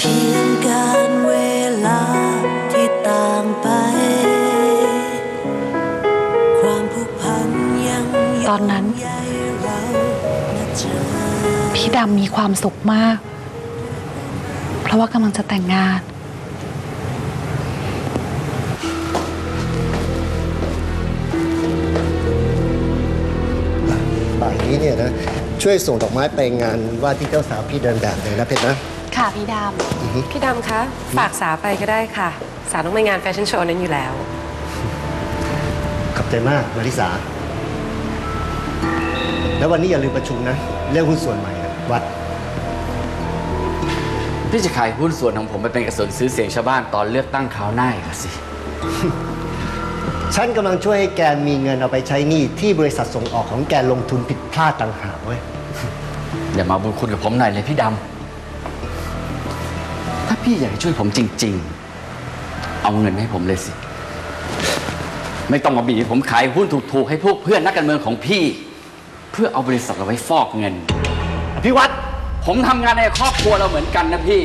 เพียงการเวลาที่ต่างไป ความผูกพันยังตอนนั้นใยเรามาเจอพี่ดำมีความสุขมาก เพราะว่ากำลังจะแต่งงานบ่ายนี้เนี่ยนะ ช่วยส่งดอกไม้ไปงานว่าที่เจ้าสาวพี่เดินแบบเลยนะเพชรนะ ค่ะพี่ดพี่ดำคะ ฝากสาไปก็ได้ค่ะ สาต้องไปงานแฟชั่นโชว์นั้นอยู่แล้ว ขอบใจมากมาริสา แล้ววันนี้อย่าลืมประชุมนะ เรื่องหุ้นส่วนใหม่นะวัด พี่จะขายหุ้นส่วนของผมไปเป็นกระสุนซื้อเสียงชาวบ้านตอนเลือกตั้งคราวหน้าอีกอะสิ ฉันกำลังช่วยให้แกมีเงินเอาไปใช้หนี้ที่บริษัทส่งออกของแกลงทุนผิดพลาดต่างหากเว้ย อย่ามาบุญคุณกับผมหน่อยเลยพี่ดำถ้า พี่อยากช่วยผมจริง ๆ เอาเงินมาให้ผมเลยสิ ไม่ต้องมาบีบผมขายหุ้นถูกๆ ให้พวกเพื่อนนักการเมืองของพี่ เพื่อเอาบริษัทเราไว้ฟอกเงิน พี่วัดผมทำงานในครอบครัวเราเหมือนกันนะพี่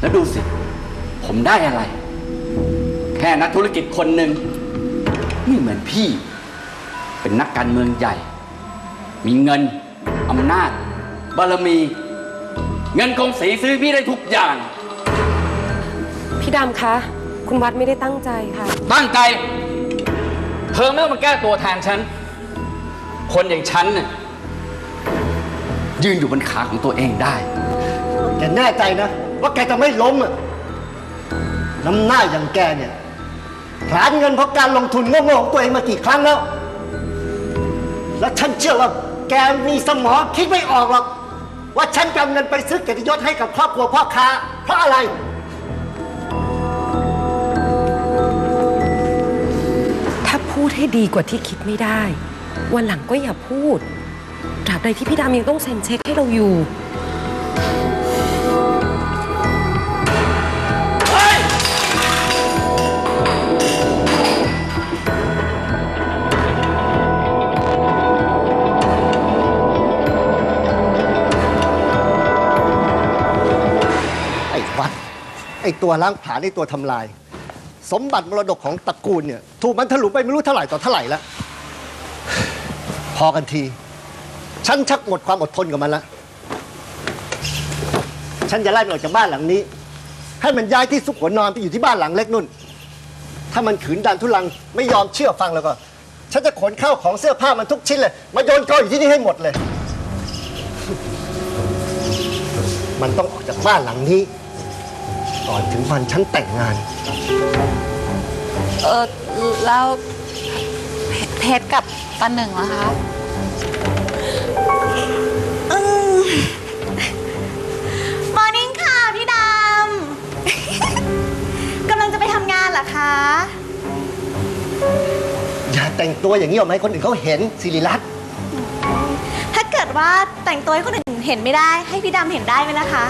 แล้วดูสิ ผมได้อะไร แค่นักธุรกิจคนหนึ่งไม่เหมือนพี่ เป็นนักการเมืองใหญ่ มีเงินอำนาจ บารมี เงินกองสีซื้อพี่ได้ทุกอย่าง พี่ดำคะ คุณวัดไม่ได้ตั้งใจค่ะ ตั้งใจ เธอไม่ต้องมาแก้ตัวแทนฉัน คนอย่างฉันน่ะยืนอยู่บนขาของตัวเองได้ แกแน่ใจนะ ว่าแกจะไม่ล้มอะน้ำหน้าอย่างแกเนี่ยผลาญเงินเพราะการลงทุนโง่ๆของตัวเองมากี่ครั้งแล้ว และฉันเชื่อว่าแกมีสมองคิดไม่ออกหรอก ว่าฉันจะเอาเงินไปซื้อเกียรติยศให้กับครอบครัวพ่อค้า เพราะอะไร ถ้าพูดให้ดีกว่าที่คิดไม่ได้ วันหลังก็อย่าพูดตราบใดที่พี่ดำยังต้องเซ็นเช็คให้เราอยู่ วัดไอตัวล้างผลาญไอตัวทำลาย สมบัติมรดกของตระกูลเนี่ย ถูกมันถลุงไปไม่รู้เท่าไหร่ต่อเท่าไหร่แล้ว พอกันที ฉันชักหมดความอดทนกับมันละ ฉันจะไล่มันออกจากบ้านหลังนี้ ให้มันย้ายที่ซุกหัวนอนไปอยู่ที่บ้านหลังเล็กนุ่น ถ้ามันขืนดันทุลังไม่ยอมเชื่อฟังแล้วก็ ฉันจะขนข้าวของเสื้อผ้ามันทุกชิ้นเลย มาโยนกองอยู่ที่นี่ให้หมดเลย มันต้องออกจากบ้านหลังนี้ ก่อนถึงวันฉันแต่งงานำเออแล้วเพเพชรกับปาหนึ่งนะคะมอร์นิ่งค่ะพี่ดำ กำลังจะไปทำงานเหรอคะ อย่าแต่งตัวอย่างนี้ออกมาให้คนอื่นเขาเห็นสิริรัตน์ถ้าเกิดว่าแต่งตัวให้คนอื่นเห็นไม่ได้ ให้พี่ดำเห็นได้ไหมล่ะคะ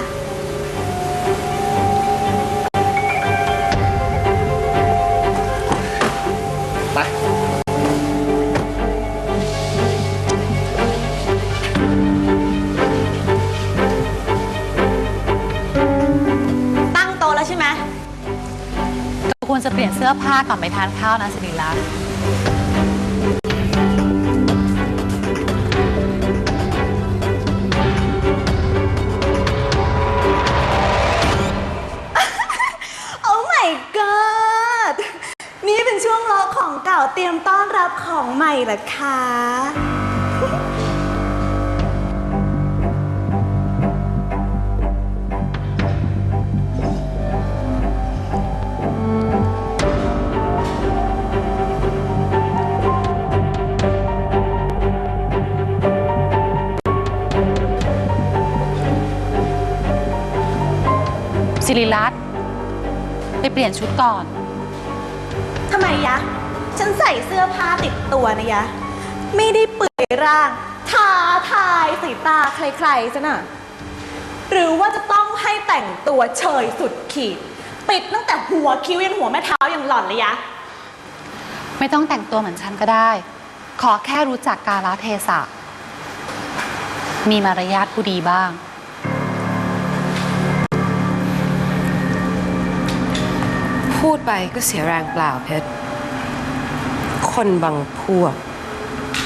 ควรจะเปลี่ยนเสื้อผ้าก่อนไปทานข้าวนะสิริรัตน์โอ้ my god นี่เป็นช่วงรอของเก่าเตรียมต้อนรับของใหม่เหรอคะ ริรัตน์ไปเปลี่ยนชุดก่อน ทำไมยะ ฉันใส่เสื้อผ้าติดตัวนะยะ ไม่ได้เปื่อยร่างท้าทายสายตาใครๆซะน่ะ หรือว่าจะต้องให้แต่งตัวเฉยสุดขีดปิดตั้งแต่หัวคิ้วยันหัวแม่เท้าอย่างหล่อนเลยยะ ไม่ต้องแต่งตัวเหมือนฉันก็ได้ ขอแค่รู้จักกาลเทศะ มีมารยาทผู้ดีบ้าง พูดไปก็เสียแรงเปล่าเพชร คนบางพวก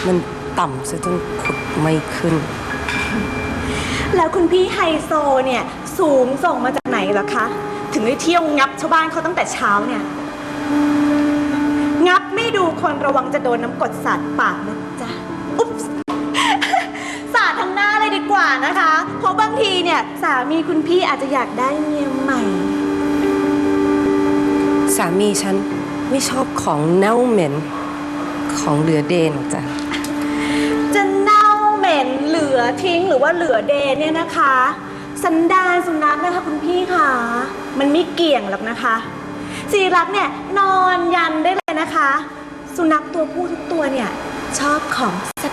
มันต่ำซะจนขุดไม่ขึ้น แล้วคุณพี่ไฮโซเนี่ย สูงส่งมาจากไหนเหรอคะ ถึงได้เที่ยวงับชาวบ้านเขาตั้งแต่เช้าเนี่ย งับไม่ดูคนระวังจะโดนน้ำกรดสาดปากนะจ๊ะ อุ๊บสาดทั้งหน้าเลยดีกว่านะคะ เพราะบางทีเนี่ย สามีคุณพี่อาจจะอยากได้เมียใหม่ สามีฉันไม่ชอบของเน่าเหม็น ของเหลือเดนจ้ะ จะเน่าเหม็นเหลือทิ้งหรือว่าเหลือเดนเนี่ยนะคะ สันดานสุนัขนะคะคุณพี่ค่ะ มันไม่เกี่ยงหรอกนะคะสีรักเนี่ยนอนยันได้เลยนะคะ สุนัขตัวผู้ทุกตัวเนี่ย ชอบของแซ่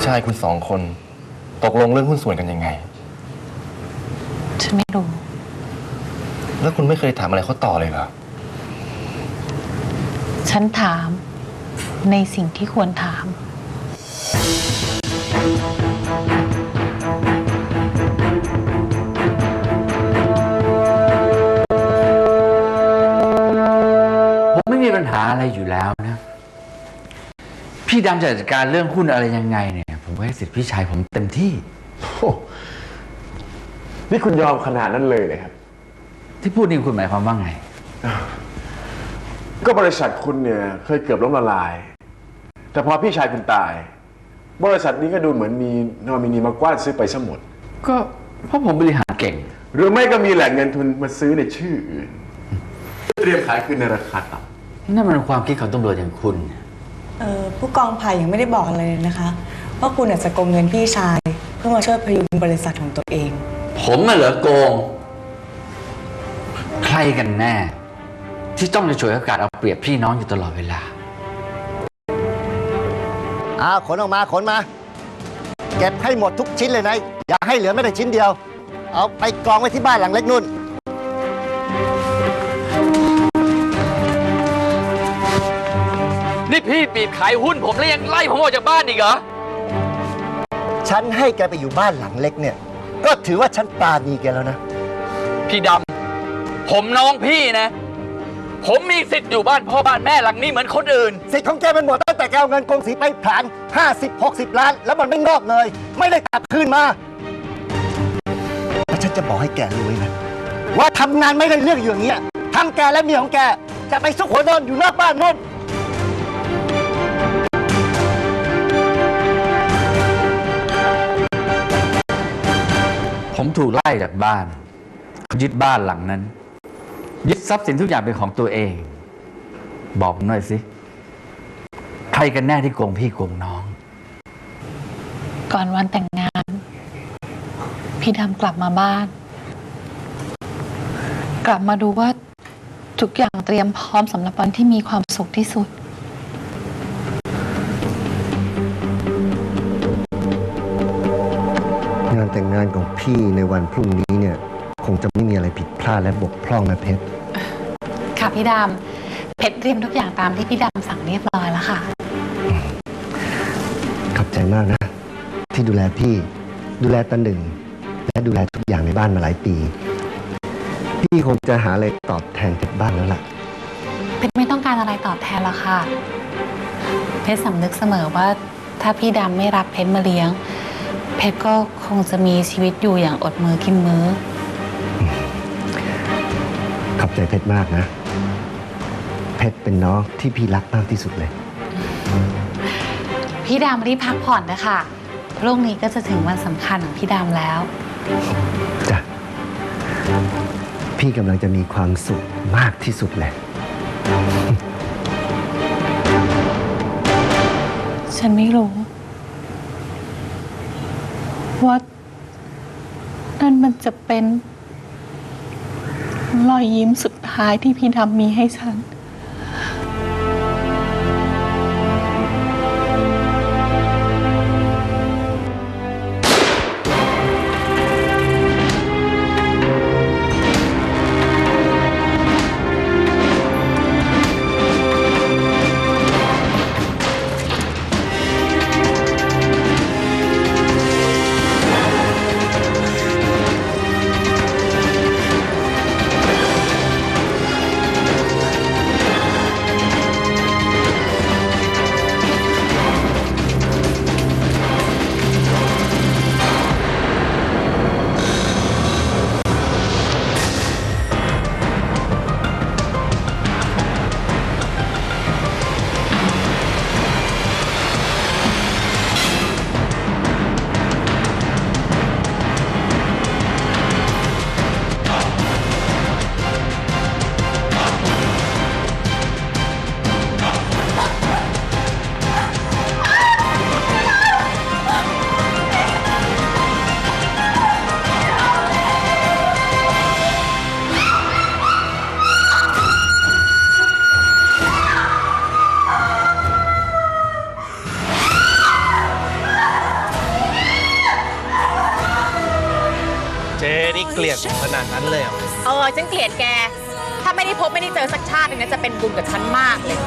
พี่ชายคุณสองคน ตกลงเรื่องหุ้นส่วนกันยังไง ฉันไม่รู้ แล้วคุณไม่เคยถามอะไรเขาต่อเลยเหรอ ฉันถามในสิ่งที่ควรถาม ผมไม่มีปัญหาอะไรอยู่แล้วนะ พี่ดำจะจัดการเรื่องหุ้นอะไรยังไงเนี่ยผม ก็ให้สิทธิ์พี่ชายผมเต็มที่โอ้นี่คุณยอมขนาดนั้นเลยเลยครับ ที่พูดนี่คุณหมายความว่าไง ก็บริษัทคุณเนี่ยเคยเกือบล้มละลาย แต่พอพี่ชายคุณตาย บริษัทนี้ก็ดูเหมือนมีนอมินีมากว้านซื้อไปซะหมด ก็เพราะผมบริหารเก่ง หรือไม่ก็มีแหล่งเงินทุนมาซื้อในชื่ออื่น เตรียมขายคืนในราคาต่นั่นมันความคิดของตำรวจอย่างคุณ เออผู้กองไผ่ยังไม่ได้บอกอะไรเลยนะคะ ว่าคุณอาจจะโกงเงินพี่ชาย เพื่อมาช่วยพยุงบริษัทของตัวเอง ผมน่ะเหรอโกง ใครกันแน่ ที่ต้องจะฉวยโอกาสเอาเปรียบพี่น้องอยู่ตลอดเวลาอ่าขนออกมาขนมา เก็บให้หมดทุกชิ้นเลยนะ อย่าให้เหลือไม่แต่ชิ้นเดียว เอาไปกองไว้ที่บ้านหลังเล็กนู่น นี่พี่บีบขายหุ้นผมแล้วยังไล่ผมออกจากบ้านอีกเหรอ ฉันให้แกไปอยู่บ้านหลังเล็กเนี่ย ก็ถือว่าฉันปราณีแกแล้วนะ พี่ดำ ผมน้องพี่นะ ผมมีสิทธิ์อยู่บ้านพ่อบ้านแม่หลังนี้เหมือนคนอื่น สิทธิ์ของแกมันหมดตั้งแต่แกเอาเงินกองสีไปผลาน 50 60 ล้าน แล้วมันไม่งอกเลย ไม่ได้กลับคืนมาแล้วฉันจะบอกให้แกรู้ไว้นะว่าทำงานไม่ได้เรื่องอย่างเงี้ยทั้งแกและเมียของแกจะไปซุกหัวนอนอยู่นอกบ้านนู่น ผมถูกไล่จากบ้าน ยึดบ้านหลังนั้น ยึดทรัพย์สินทุกอย่างเป็นของตัวเอง บอกผมหน่อยสิ ใครกันแน่ที่โกงพี่โกงน้อง ก่อนวันแต่งงาน พี่ดำกลับมาบ้าน กลับมาดูว่าทุกอย่างเตรียมพร้อมสำหรับวันที่มีความสุขที่สุด พี่ในวันพรุ่งนี้เนี่ย คงจะไม่มีอะไรผิดพลาดและบกพร่องนะเพชร ค่ะพี่ดำเพชรเตรียมทุกอย่างตามที่พี่ดำสั่งเรียบร้อยแล้วค่ะ ขอบใจมากนะ ที่ดูแลพี่ ดูแลตาหนึ่ง และดูแลทุกอย่างในบ้านมาหลายปี พี่คงจะหาอะไรตอบแทนเพชรบ้างแล้วล่ะ เพชรไม่ต้องการอะไรตอบแทนหรอกค่ะ เพชรสำนึกเสมอว่าถ้าพี่ดำไม่รับเพชรมาเลี้ยง เพชรก็คงจะมีชีวิตอยู่อย่างอดมือกินมือขอบใจเพชรมากนะ เพชรเป็นน้องที่พี่รักมากที่สุดเลย พี่ดำรีบพักผ่อนนะคะพรุ่งนี้ก็จะถึงวันสำคัญของพี่ดำแล้ว จ้ะ พี่กำลังจะมีความสุขมากที่สุดเลย ฉันไม่รู้ ว่านั่นมันจะเป็นรอยยิ้มสุดท้ายที่พี่ดำมีให้ฉัน กลียดผมขนาดนั้นเลยเหรอ เออฉันเกลียดแก ถ้าไม่ได้พบไม่ได้เจอสักชาติหนึงนะจะเป็นบุญกับฉันมากเลย